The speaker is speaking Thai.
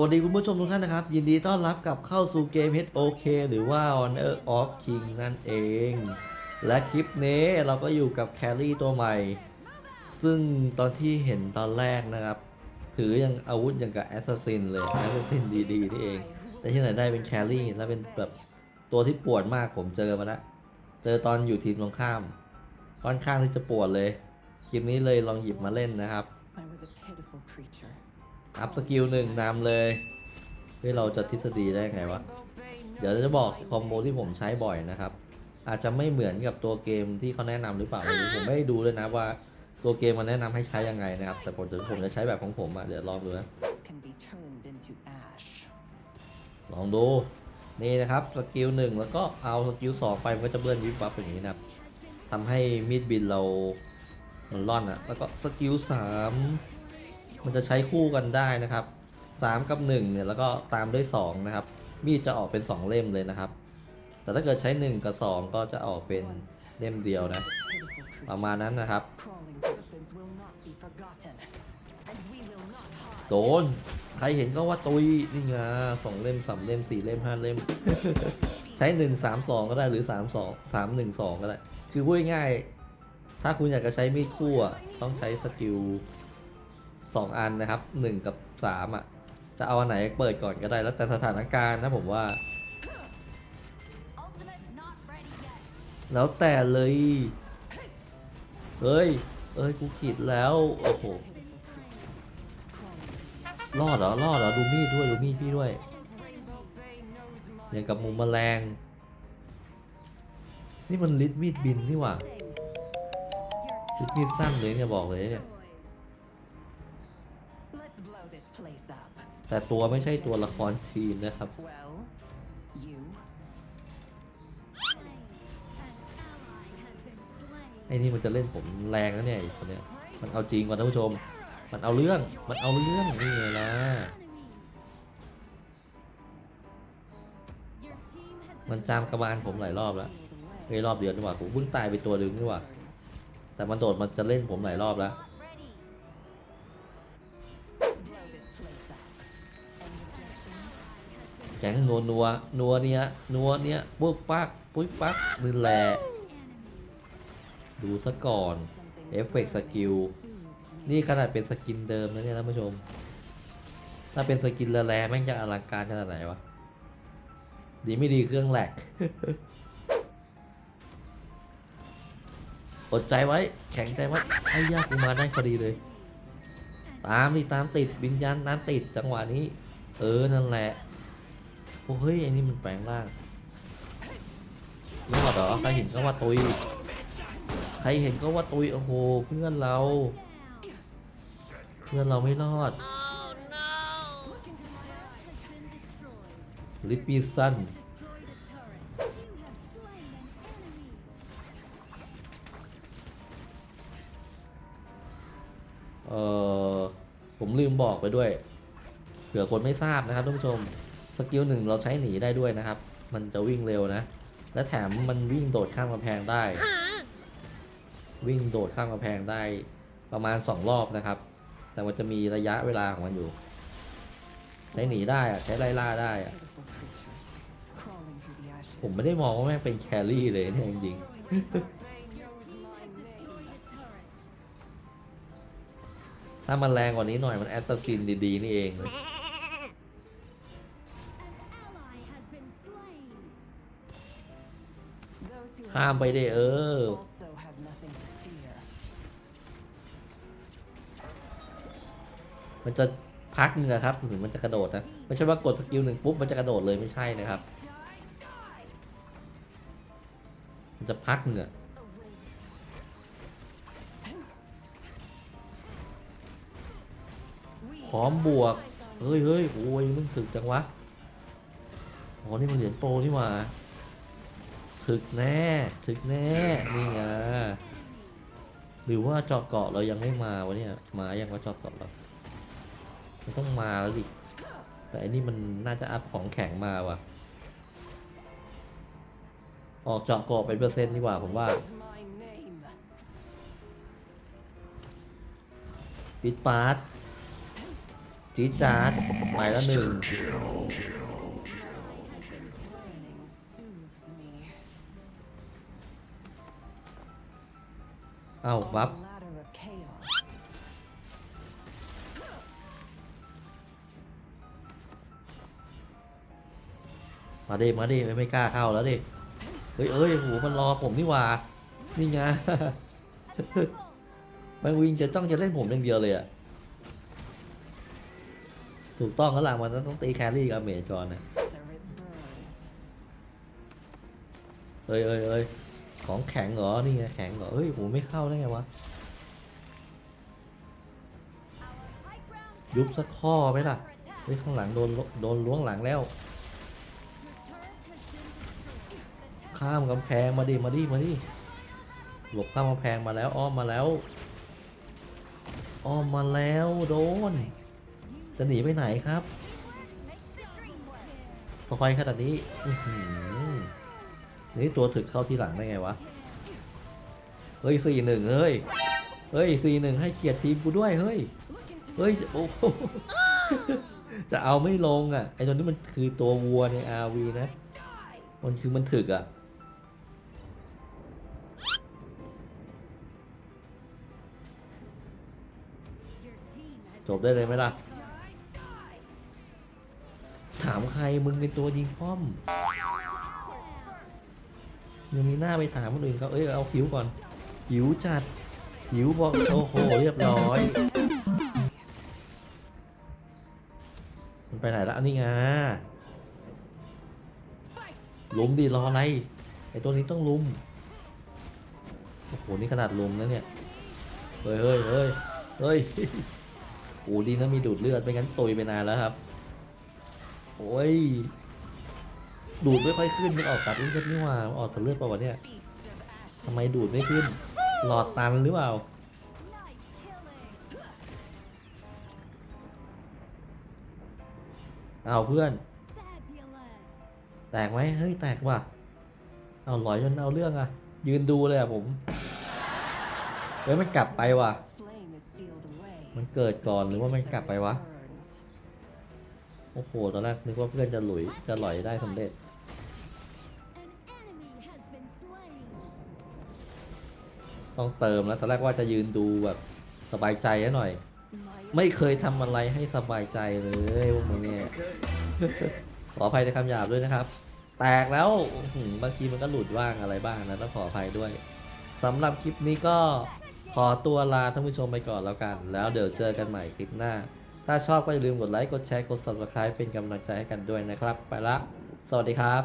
วัสดีคุณผู้ชมทุกท่านนะครับ ยินดีต้อนรับกลับเข้าสู่เกม HOK หรือว่า Honor of King นั่นเอง และคลิปนี้เราก็อยู่กับแครี่ตัวใหม่ ซึ่งตอนที่เห็นตอนแรกนะครับ ถือยังอาวุธอย่างกับแอสซัสซินเลยแอสซัสซินดีๆนี่เอง แต่ที่ไหนได้เป็นแครี่แล้วเป็นแบบตัวที่ปวดมากผมเจอมาแล้วเจอตอนอยู่ทีมตรงข้ามค่อนข้างที่จะปวดเลยคลิปนี้เลยลองหยิบมาเล่นนะครับ อัพสกิลหนึ่งนำเลยเฮ้ยเราจะทฤษฎีได้ไงวะ เดี๋ยวจะบอกคอมโบที่ผมใช้บ่อยนะครับ อาจจะไม่เหมือนกับตัวเกมที่เขาแนะนำหรือเปล่าไม่รู้ผมไม่ได้ดูเลยนะว่าตัวเกมมันแนะนำให้ใช้ยังไงนะครับ แต่ผมจะผมจะใช้แบบของผมอะเดี๋ยวลองดูนะ Can be turned into ash. ลองดู นี่นะครับสกิลหนึ่งแล้วก็เอาสกิลสองไปมันก็จะเบิ้ลวิบวับอย่างนี้นะครับทำให้มีดบินเรามันล่อนอะแล้วก็สกิลสาม มันจะใช้คู่กันได้นะครับสามกับหนึ่งเนี่ยแล้วก็ตามด้วยสองนะครับ มีดจะออกเป็นสองเล่มเลยนะครับ แต่ถ้าเกิดใช้หนึ่งกับสองก็จะออกเป็นเล่มเดียวนะ ประมาณนั้นนะครับ โดน ใครเห็นก็ว่าตุยนี่ไงสองเล่มสามเล่มสี่เล่มห้าเล่ม ใช้หนึ่งสามสองก็ได้หรือสามสองสามหนึ่งสองก็ได้ คือพูดง่ายๆถ้าคุณอยากจะใช้มีดคู่อะต้องใช้สกิล สองอันนะครับหนึ่งกับสามอะ จะเอาอันไหนเปิดก่อนก็ได้แล้วแต่สถานการณ์นะผมว่า แล้วแต่เลย เฮ้ย เอ้ยกูขีดแล้ว โอ้โห รอดเหรอ รอดเหรอ ดูมีดด้วย ดูมีดพี่ด้วยอย่างกับมุมแมลง นี่มันลิดมีดบินนี่หว่าลิดมีดสั้นเลยเนี่ยบอกเลยเนี่ย แต่ตัวไม่ใช่ตัวละครชีนนะครับ ไอ้นี่มันจะเล่นผมแรงนะเนี่ยคนเนี้ย มันเอาจริงกว่ะท่านผู้ชม มันเอาเรื่อง มันเอาเรื่องนี่ไงล่ะ มันจามกระบาลผมหลายรอบแล้ว peeled away. เฮ้รอบเดียวดีกว่าผมเพิ่งตายไปตัวหนึ่งนี่หว่า แต่มันโดดมันจะเล่นผมหลายรอบแล้ว แข็งนัวนัวนัวเนี้ยนัวเนี้ยปุ๊บปักปุ๊บปักนี่แหละดูซะก่อนเอฟเฟกต์สกิลนี่ขนาดเป็นสกินเดิมนะเนี่ยท่านผู้ชม ถ้าเป็นสกินแร่ๆแม่งจะอลังการขนาดไหนวะ ดีไม่ดีเครื่องแหลกอดใจไว้ แข็งใจไว้ไอ้ยากกูมาได้พอดีเลย ตามดิตามติดวิญญาณตามติดจังหวะนี้ เออ นั่นแหละ โอ้เฮ้ยไอ้นี่มันแปลงร่างรอดเหรอใครเห็นก็ว่าตุยใครเห็นก็ว่าตุยโอ้โหเพื่อนเรา เพื่อนเราไม่รอดลิปปี้ซันเออผมลืมบอกไปด้วยเผื่อคนไม่ทราบนะครับท่านผู้ชม สกิลหนึ่งเราใช้หนีได้ด้วยนะครับ มันจะวิ่งเร็วนะ และแถมมันวิ่งโดดข้ามกำแพงได้ วิ่งโดดข้ามกำแพงได้ประมาณสองรอบนะครับ แต่มันจะมีระยะเวลาของมันอยู่ ใช้หนีได้อะใช้ไล่ล่าได้อะผมไม่ได้มองว่าแม่งเป็นแครี่เลยเนี่ยจริงถ้ามันแรงกว่านี้หน่อยมันแอสซัสซินดีๆนี่เอง ข้ามไปได้เออ also have nothing to fear. มันจะพักนึงอะครับถึงมันจะกระโดดนะ ไม่ใช่ว่ากดสกิลหนึ่งปุ๊บมันจะกระโดดเลยไม่ใช่นะครับ มันจะพักนึงอะพร้อมบวก เฮ้ยเฮ้ยโอ้ยมึงถึกจังวะ อ๋อ นี่มันเหรียญโปรนี่หว่า ถึกแน่ถึกแน่นี่ไงหรือว่าเจาะเกาะเรายังไม่มาวะเนี่ยมายังว่าเจาะเกาะเรามันต้องมาแล้วสิแต่อันนี้มันน่าจะอัพของแข็งมาว่ะ ออกเจาะเกาะเป็นเปอร์เซ็นต์ดีกว่าผมว่าปิดปาร์ตจี๊ดจ๊าดไปแล้วหนึ่ง เอาวับมาดิมาดิไม่กล้าเข้าแล้วดิเฮ้ยเอ้ยโหมันรอผมนี่หว่านี่ไงมันวิ่งจะต้องจะเล่นผมอย่างเดียวเลยอะถูกต้องแล้วล่ะมันต้องตีแครี่กับเมจก่อนนะเอ้ยเอ้ยเอ้ย ของแข็งเหรอ นี่ไงแข็งเหรอเฮ้ยผมไม่เข้าได้ไงวะ ยุบสักข้อไหมล่ะเฮ้ยข้างหลังโดนโดนล้วงหลังแล้ว ข้ามกำแพงมาดิมาดิมาดิหลบข้ามกำแพงมาแล้วอ้อมมาแล้วอ้อมมาแล้วโดน จะหนีไปไหนครับซอยขนาดนี้อื นี่ตัวถึกเข้าที่หลังได้ไงวะ เฮ้ยสี่หนึ่งเฮ้ย เฮ้ยสี่หนึ่งให้เกียรติทีมกูด้วยเฮ้ย เฮ้ยโอ้จะเอาไม่ลงอะไอตัวนี้มันคือตัววัวใน RV นะ มันคือมันถึกอะจบได้เลยไหมล่ะ ถามใครมึงเป็นตัวยิงป้อม ยังมีหน้าไปถามคนอื่นเขาเอ้ยเอาคิวก่อน หิวจัด หิวบอกโอ้โหเรียบร้อย มันไปไหนละอันนี้ไงลุมดิรออะไรไอตัวนี้ต้องลุมโอ้โหนี่ขนาดลุมนะเนี่ยเฮ้ยเฮ้ยเฮ้ยเฮ้ยโอ้ดีนะมีดูดเลือดไม่งั้นตุยไปนานแล้วครับ โอ้ย ดูดไม่ค่อยขึ้นมันออกตัดเลือดนี่หว่ามันออกตัดเลือดเปล่าวะเนี่ยทำไมดูดไม่ขึ้น หลอดตันหรือเปล่าเอาเพื่อน แตกไหมเฮ้ยแตกว่ะ เอาหลอยจนเอาเรื่องอะยืนดูเลยอะผมเฮ้ยมันกลับไปว่ะ มันเกิดก่อนหรือว่ามันกลับไปวะ โอ้โห ตอนแรกนึกว่าเพื่อนจะหลุยจะหลอยได้สำเร็จ ต้องเติมแล้วตอนแรกว่าจะยืนดูแบบสบายใจซะหน่อย ไม่เคยทำอะไรให้สบายใจเลยพวกมึงเนี่ยขออภัยในคำหยาบด้วยนะครับ แตกแล้วบางทีมันก็หลุดบ้างอะไรบ้างนะต้องขออภัยด้วยสำหรับคลิปนี้ก็ขอตัวลาท่านผู้ชมไปก่อนแล้วกัน แล้วเดี๋ยวเจอกันใหม่คลิปหน้า ถ้าชอบก็อย่าลืมกดไลค์ กดแชร์ กด subscribe เป็นกำลังใจให้กันด้วยนะครับ ไปละ สวัสดีครับ